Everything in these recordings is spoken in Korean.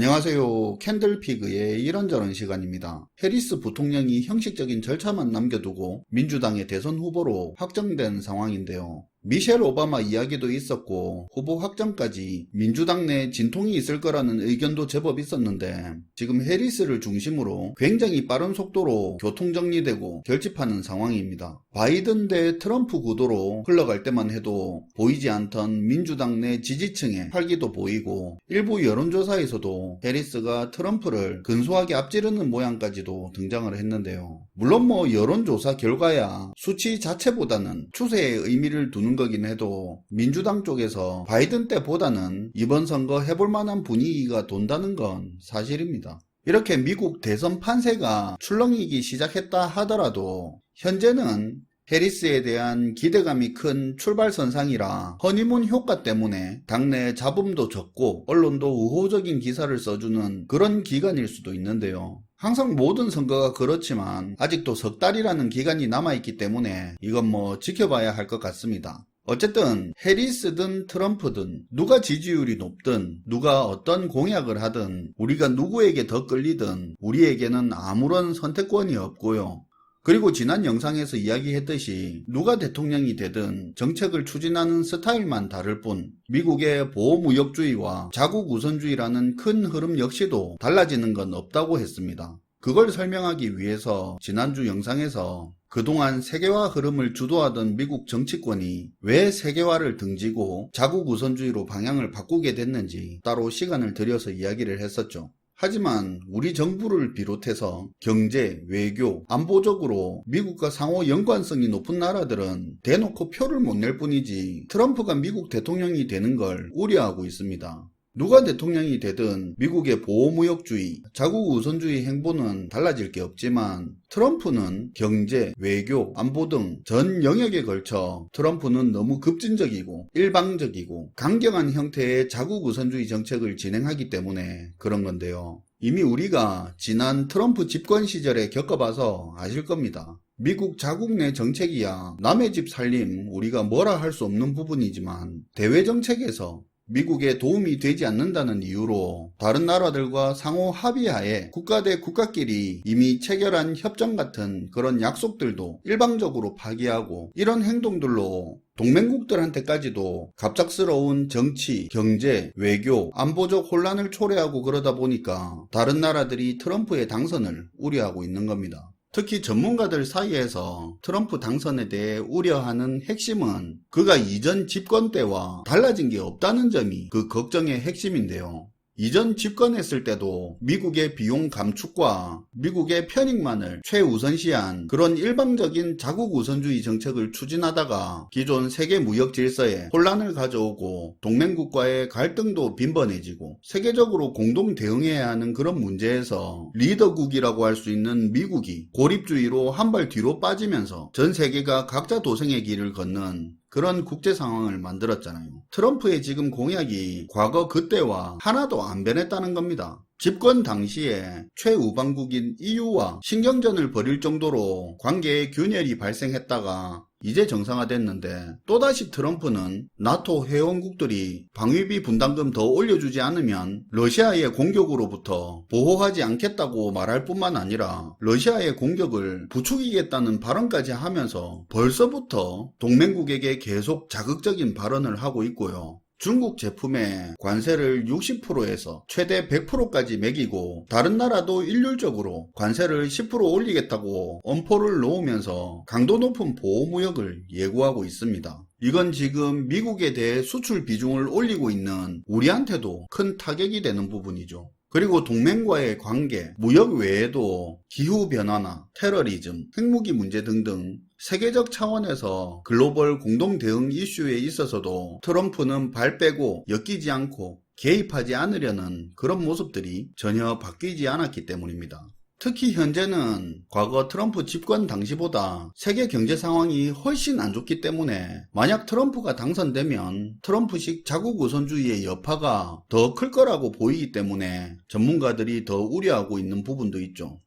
안녕하세요. 캔들피그의 이런저런 시간입니다. 해리스 부통령이 형식적인 절차만 남겨두고 민주당의 대선 후보로 확정된 상황인데요. 미셸 오바마 이야기도 있었고 후보 확정까지 민주당 내 진통이 있을 거라는 의견도 제법 있었는데 지금 해리스를 중심으로 굉장히 빠른 속도로 교통정리되고 결집하는 상황입니다. 바이든 대 트럼프 구도로 흘러갈 때만 해도 보이지 않던 민주당 내 지지층의 활기도 보이고 일부 여론조사에서도 해리스가 트럼프를 근소하게 앞지르는 모양까지도 등장을 했는데요. 물론 뭐 여론조사 결과야 수치 자체보다는 추세에 의미를 두는 거긴 해도 민주당 쪽에서 바이든 때보다는 이번 선거 해볼 만한 분위기가 돈다는 건 사실입니다. 이렇게 미국 대선 판세가 출렁이기 시작했다 하더라도 현재는 해리스에 대한 기대감이 큰 출발선상이라 허니문 효과 때문에 당내 잡음도 적고 언론도 우호적인 기사를 써주는 그런 기간일 수도 있는데요. 항상 모든 선거가 그렇지만 아직도 석 달이라는 기간이 남아있기 때문에 이건 뭐 지켜봐야 할 것 같습니다. 어쨌든 해리스든 트럼프든 누가 지지율이 높든 누가 어떤 공약을 하든 우리가 누구에게 더 끌리든 우리에게는 아무런 선택권이 없고요. 그리고 지난 영상에서 이야기했듯이 누가 대통령이 되든 정책을 추진하는 스타일만 다를 뿐 미국의 보호무역주의와 자국 우선주의라는 큰 흐름 역시도 달라지는 건 없다고 했습니다. 그걸 설명하기 위해서 지난주 영상에서 그동안 세계화 흐름을 주도하던 미국 정치권이 왜 세계화를 등지고 자국 우선주의로 방향을 바꾸게 됐는지 따로 시간을 들여서 이야기를 했었죠. 하지만 우리 정부를 비롯해서 경제, 외교, 안보적으로 미국과 상호 연관성이 높은 나라들은 대놓고 표를 못 낼 뿐이지 트럼프가 미국 대통령이 되는 걸 우려하고 있습니다. 누가 대통령이 되든 미국의 보호무역주의, 자국 우선주의 행보는 달라질 게 없지만 트럼프는 경제, 외교, 안보 등 전 영역에 걸쳐 트럼프는 너무 급진적이고 일방적이고 강경한 형태의 자국 우선주의 정책을 진행하기 때문에 그런 건데요. 이미 우리가 지난 트럼프 집권 시절에 겪어봐서 아실 겁니다. 미국 자국 내 정책이야 남의 집 살림 우리가 뭐라 할 수 없는 부분이지만 대외 정책에서 미국에 도움이 되지 않는다는 이유로 다른 나라들과 상호 합의하에 국가 대 국가끼리 이미 체결한 협정 같은 그런 약속들도 일방적으로 파기하고 이런 행동들로 동맹국들한테까지도 갑작스러운 정치, 경제, 외교, 안보적 혼란을 초래하고 그러다 보니까 다른 나라들이 트럼프의 당선을 우려하고 있는 겁니다. 특히 전문가들 사이에서 트럼프 당선에 대해 우려하는 핵심은 그가 이전 집권 때와 달라진 게 없다는 점이 그 걱정의 핵심인데요. 이전 집권했을 때도 미국의 비용 감축과 미국의 편익만을 최우선시한 그런 일방적인 자국 우선주의 정책을 추진하다가 기존 세계 무역 질서에 혼란을 가져오고 동맹국과의 갈등도 빈번해지고 세계적으로 공동 대응해야 하는 그런 문제에서 리더국이라고 할 수 있는 미국이 고립주의로 한 발 뒤로 빠지면서 전 세계가 각자 도생의 길을 걷는 그런 국제 상황을 만들었잖아요. 트럼프의 지금 공약이 과거 그때와 하나도 안 변했다는 겁니다. 집권 당시에 최우방국인 EU와 신경전을 벌일 정도로 관계에 균열이 발생했다가 이제 정상화됐는데 또다시 트럼프는 나토 회원국들이 방위비 분담금 더 올려주지 않으면 러시아의 공격으로부터 보호하지 않겠다고 말할 뿐만 아니라 러시아의 공격을 부추기겠다는 발언까지 하면서 벌써부터 동맹국에게 계속 자극적인 발언을 하고 있고요. 중국 제품에 관세를 60%에서 최대 100%까지 매기고 다른 나라도 일률적으로 관세를 10% 올리겠다고 엄포를 놓으면서 강도 높은 보호무역을 예고하고 있습니다. 이건 지금 미국에 대해 수출 비중을 올리고 있는 우리한테도 큰 타격이 되는 부분이죠. 그리고 동맹과의 관계, 무역 외에도 기후변화나 테러리즘, 핵무기 문제 등등 세계적 차원에서 글로벌 공동 대응 이슈에 있어서도 트럼프는 발 빼고 엮이지 않고 개입하지 않으려는 그런 모습들이 전혀 바뀌지 않았기 때문입니다. 특히 현재는 과거 트럼프 집권 당시보다 세계 경제 상황이 훨씬 안 좋기 때문에 만약 트럼프가 당선되면 트럼프식 자국 우선주의의 여파가 더 클 거라고 보이기 때문에 전문가들이 더 우려하고 있는 부분도 있죠.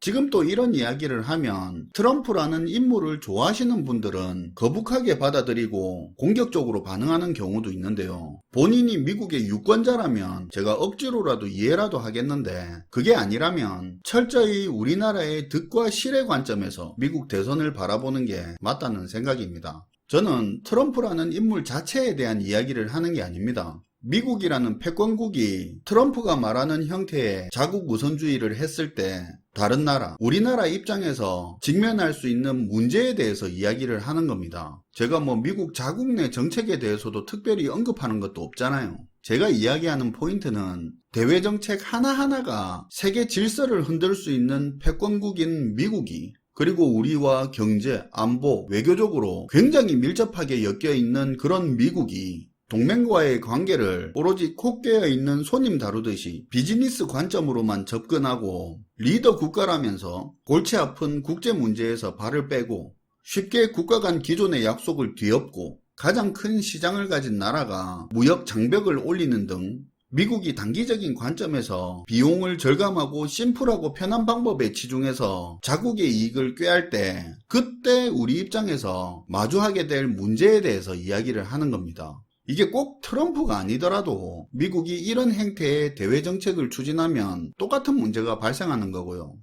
지금 또 이런 이야기를 하면 트럼프라는 인물을 좋아하시는 분들은 거북하게 받아들이고 공격적으로 반응하는 경우도 있는데요. 본인이 미국의 유권자라면 제가 억지로라도 이해라도 하겠는데 그게 아니라면 철저히 우리나라의 득과 실의 관점에서 미국 대선을 바라보는 게 맞다는 생각입니다. 저는 트럼프라는 인물 자체에 대한 이야기를 하는 게 아닙니다. 미국이라는 패권국이 트럼프가 말하는 형태의 자국 우선주의를 했을 때 다른 나라, 우리나라 입장에서 직면할 수 있는 문제에 대해서 이야기를 하는 겁니다. 제가 뭐 미국 자국 내 정책에 대해서도 특별히 언급하는 것도 없잖아요. 제가 이야기하는 포인트는 대외 정책 하나하나가 세계 질서를 흔들 수 있는 패권국인 미국이 그리고 우리와 경제, 안보, 외교적으로 굉장히 밀접하게 엮여 있는 그런 미국이 동맹과의 관계를 오로지 코 깨어 있는 손님 다루듯이 비즈니스 관점으로만 접근하고 리더 국가라면서 골치 아픈 국제 문제에서 발을 빼고 쉽게 국가 간 기존의 약속을 뒤엎고 가장 큰 시장을 가진 나라가 무역 장벽을 올리는 등 미국이 단기적인 관점에서 비용을 절감하고 심플하고 편한 방법에 치중해서 자국의 이익을 꾀할 때 그때 우리 입장에서 마주하게 될 문제에 대해서 이야기를 하는 겁니다. 이게 꼭 트럼프가 아니더라도 미국이 이런 행태의 대외 정책을 추진하면 똑같은 문제가 발생하는 거고요.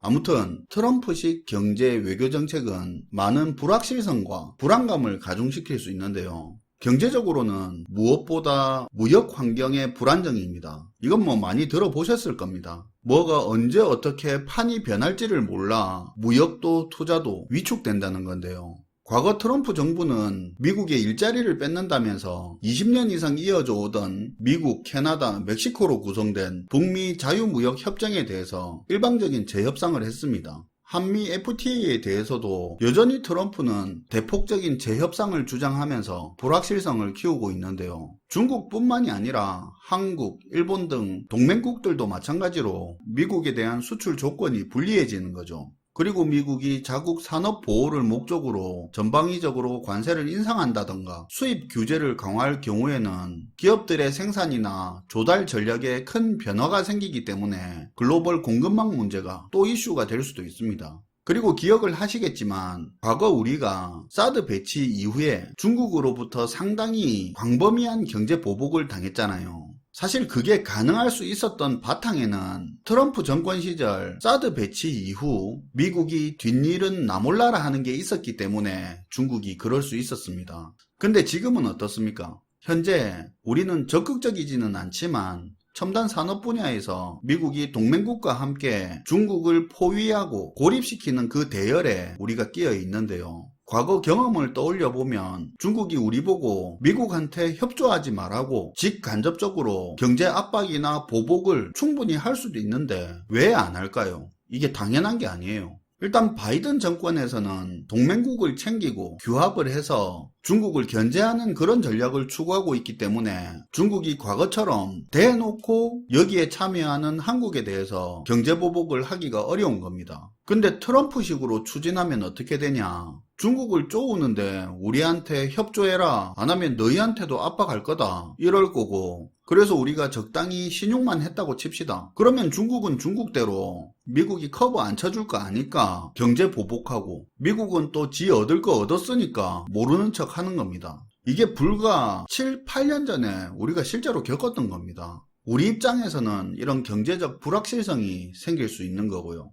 아무튼 트럼프식 경제 외교 정책은 많은 불확실성과 불안감을 가중시킬 수 있는데요. 경제적으로는 무엇보다 무역 환경의 불안정입니다. 이건 뭐 많이 들어보셨을 겁니다. 뭐가 언제 어떻게 판이 변할지를 몰라 무역도 투자도 위축된다는 건데요. 과거 트럼프 정부는 미국의 일자리를 뺏는다면서 20년 이상 이어져 오던 미국, 캐나다, 멕시코로 구성된 북미 자유무역 협정에 대해서 일방적인 재협상을 했습니다. 한미 FTA에 대해서도 여전히 트럼프는 대폭적인 재협상을 주장하면서 불확실성을 키우고 있는데요. 중국뿐만이 아니라 한국, 일본 등 동맹국들도 마찬가지로 미국에 대한 수출 조건이 불리해지는 거죠. 그리고 미국이 자국 산업 보호를 목적으로 전방위적으로 관세를 인상한다던가 수입 규제를 강화할 경우에는 기업들의 생산이나 조달 전략에 큰 변화가 생기기 때문에 글로벌 공급망 문제가 또 이슈가 될 수도 있습니다. 그리고 기억을 하시겠지만 과거 우리가 사드 배치 이후에 중국으로부터 상당히 광범위한 경제 보복을 당했잖아요. 사실 그게 가능할 수 있었던 바탕에는 트럼프 정권 시절 사드 배치 이후 미국이 뒷일은 나 몰라라 하는 게 있었기 때문에 중국이 그럴 수 있었습니다. 근데 지금은 어떻습니까? 현재 우리는 적극적이지는 않지만 첨단 산업 분야에서 미국이 동맹국과 함께 중국을 포위하고 고립시키는 그 대열에 우리가 끼어 있는데요. 과거 경험을 떠올려 보면 중국이 우리 보고 미국한테 협조하지 말라고 직간접적으로 경제 압박이나 보복을 충분히 할 수도 있는데 왜 안 할까요? 이게 당연한 게 아니에요. 일단 바이든 정권에서는 동맹국을 챙기고 규합을 해서 중국을 견제하는 그런 전략을 추구하고 있기 때문에 중국이 과거처럼 대놓고 여기에 참여하는 한국에 대해서 경제보복을 하기가 어려운 겁니다. 근데 트럼프식으로 추진하면 어떻게 되냐? 중국을 쪼우는데 우리한테 협조해라. 안 하면 너희한테도 압박할 거다. 이럴 거고. 그래서 우리가 적당히 신용만 했다고 칩시다. 그러면 중국은 중국대로 미국이 커버 안 쳐줄 거 아니까 경제 보복하고 미국은 또 지 얻을 거 얻었으니까 모르는 척 하는 겁니다. 이게 불과 7, 8년 전에 우리가 실제로 겪었던 겁니다. 우리 입장에서는 이런 경제적 불확실성이 생길 수 있는 거고요.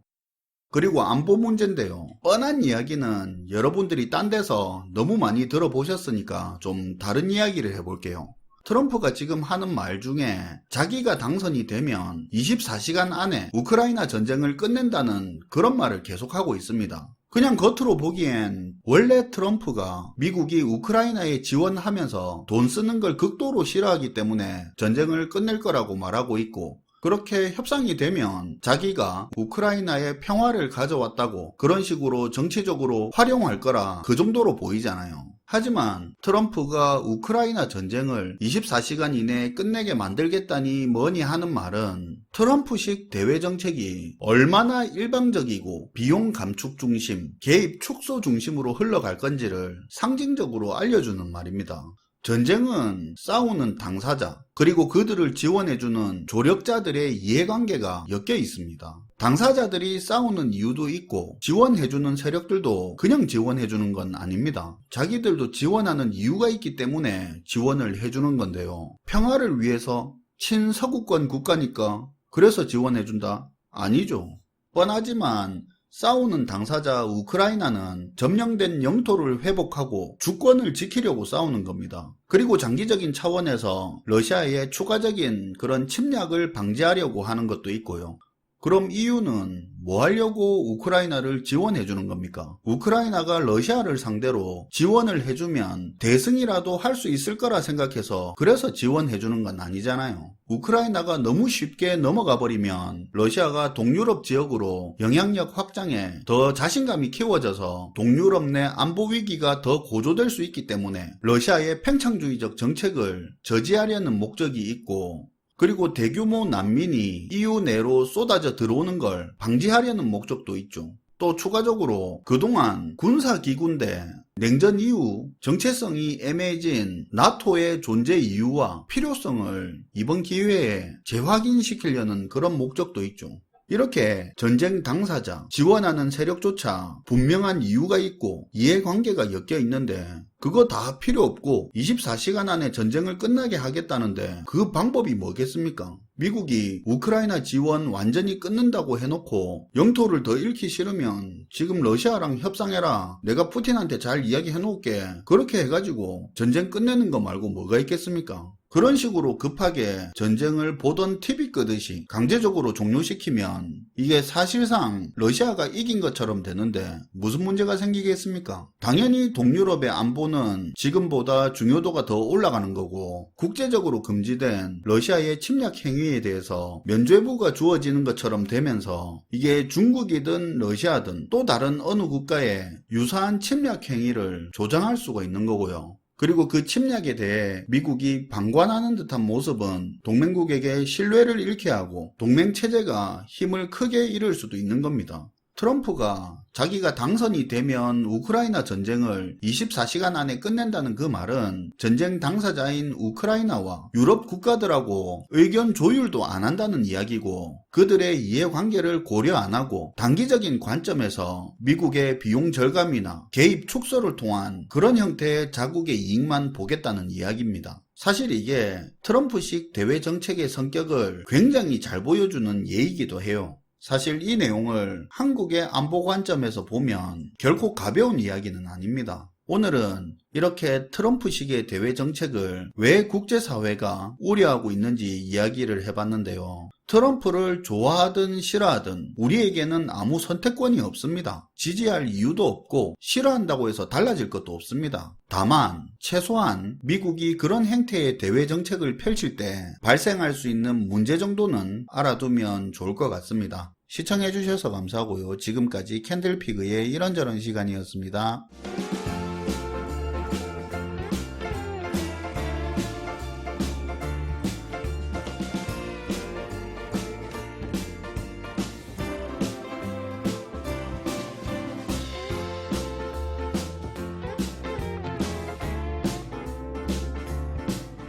그리고 안보 문제인데요. 뻔한 이야기는 여러분들이 딴 데서 너무 많이 들어보셨으니까 좀 다른 이야기를 해볼게요. 트럼프가 지금 하는 말 중에 자기가 당선이 되면 24시간 안에 우크라이나 전쟁을 끝낸다는 그런 말을 계속하고 있습니다. 그냥 겉으로 보기엔 원래 트럼프가 미국이 우크라이나에 지원하면서 돈 쓰는 걸 극도로 싫어하기 때문에 전쟁을 끝낼 거라고 말하고 있고 그렇게 협상이 되면 자기가 우크라이나의 평화를 가져왔다고 그런 식으로 정치적으로 활용할 거라 그 정도로 보이잖아요. 하지만 트럼프가 우크라이나 전쟁을 24시간 이내에 끝내게 만들겠다니 뭐니 하는 말은 트럼프식 대외 정책이 얼마나 일방적이고 비용 감축 중심, 개입 축소 중심으로 흘러갈 건지를 상징적으로 알려주는 말입니다. 전쟁은 싸우는 당사자, 그리고 그들을 지원해주는 조력자들의 이해관계가 엮여 있습니다. 당사자들이 싸우는 이유도 있고 지원해주는 세력들도 그냥 지원해주는 건 아닙니다. 자기들도 지원하는 이유가 있기 때문에 지원을 해주는 건데요. 평화를 위해서 친서구권 국가니까 그래서 지원해준다? 아니죠. 뻔하지만 싸우는 당사자 우크라이나는 점령된 영토를 회복하고 주권을 지키려고 싸우는 겁니다. 그리고 장기적인 차원에서 러시아의 추가적인 그런 침략을 방지하려고 하는 것도 있고요. 그럼 EU는 뭐 하려고 우크라이나를 지원해 주는 겁니까? 우크라이나가 러시아를 상대로 지원을 해주면 대승이라도 할 수 있을 거라 생각해서 그래서 지원해 주는 건 아니잖아요. 우크라이나가 너무 쉽게 넘어가 버리면 러시아가 동유럽 지역으로 영향력 확장에 더 자신감이 키워져서 동유럽 내 안보 위기가 더 고조될 수 있기 때문에 러시아의 팽창주의적 정책을 저지하려는 목적이 있고 그리고 대규모 난민이 EU 내로 쏟아져 들어오는 걸 방지하려는 목적도 있죠. 또 추가적으로 그동안 군사기구인데 냉전 이후 정체성이 애매해진 나토의 존재 이유와 필요성을 이번 기회에 재확인시키려는 그런 목적도 있죠. 이렇게 전쟁 당사자, 지원하는 세력조차 분명한 이유가 있고 이해관계가 엮여 있는데 그거 다 필요 없고 24시간 안에 전쟁을 끝나게 하겠다는데 그 방법이 뭐겠습니까? 미국이 우크라이나 지원 완전히 끊는다고 해놓고 영토를 더 잃기 싫으면 지금 러시아랑 협상해라. 내가 푸틴한테 잘 이야기해 놓을게. 그렇게 해가지고 전쟁 끝내는 거 말고 뭐가 있겠습니까? 그런 식으로 급하게 전쟁을 보던 TV 끄듯이 강제적으로 종료시키면 이게 사실상 러시아가 이긴 것처럼 되는데 무슨 문제가 생기겠습니까? 당연히 동유럽의 안보는 지금보다 중요도가 더 올라가는 거고 국제적으로 금지된 러시아의 침략 행위에 대해서 면죄부가 주어지는 것처럼 되면서 이게 중국이든 러시아든 또 다른 어느 국가의 유사한 침략 행위를 조장할 수가 있는 거고요. 그리고 그 침략에 대해 미국이 방관하는 듯한 모습은 동맹국에게 신뢰를 잃게 하고 동맹 체제가 힘을 크게 잃을 수도 있는 겁니다. 트럼프가 자기가 당선이 되면 우크라이나 전쟁을 24시간 안에 끝낸다는 그 말은 전쟁 당사자인 우크라이나와 유럽 국가들하고 의견 조율도 안 한다는 이야기고 그들의 이해관계를 고려 안 하고 단기적인 관점에서 미국의 비용 절감이나 개입 축소를 통한 그런 형태의 자국의 이익만 보겠다는 이야기입니다. 사실 이게 트럼프식 대외 정책의 성격을 굉장히 잘 보여주는 예이기도 해요. 사실 이 내용을 한국의 안보 관점에서 보면 결코 가벼운 이야기는 아닙니다. 오늘은 이렇게 트럼프식의 대외 정책을 왜 국제사회가 우려하고 있는지 이야기를 해봤는데요. 트럼프를 좋아하든 싫어하든 우리에게는 아무 선택권이 없습니다. 지지할 이유도 없고 싫어한다고 해서 달라질 것도 없습니다. 다만 최소한 미국이 그런 행태의 대외 정책을 펼칠 때 발생할 수 있는 문제 정도는 알아두면 좋을 것 같습니다. 시청해주셔서 감사하고요. 지금까지 캔들피그의 이런저런 시간이었습니다.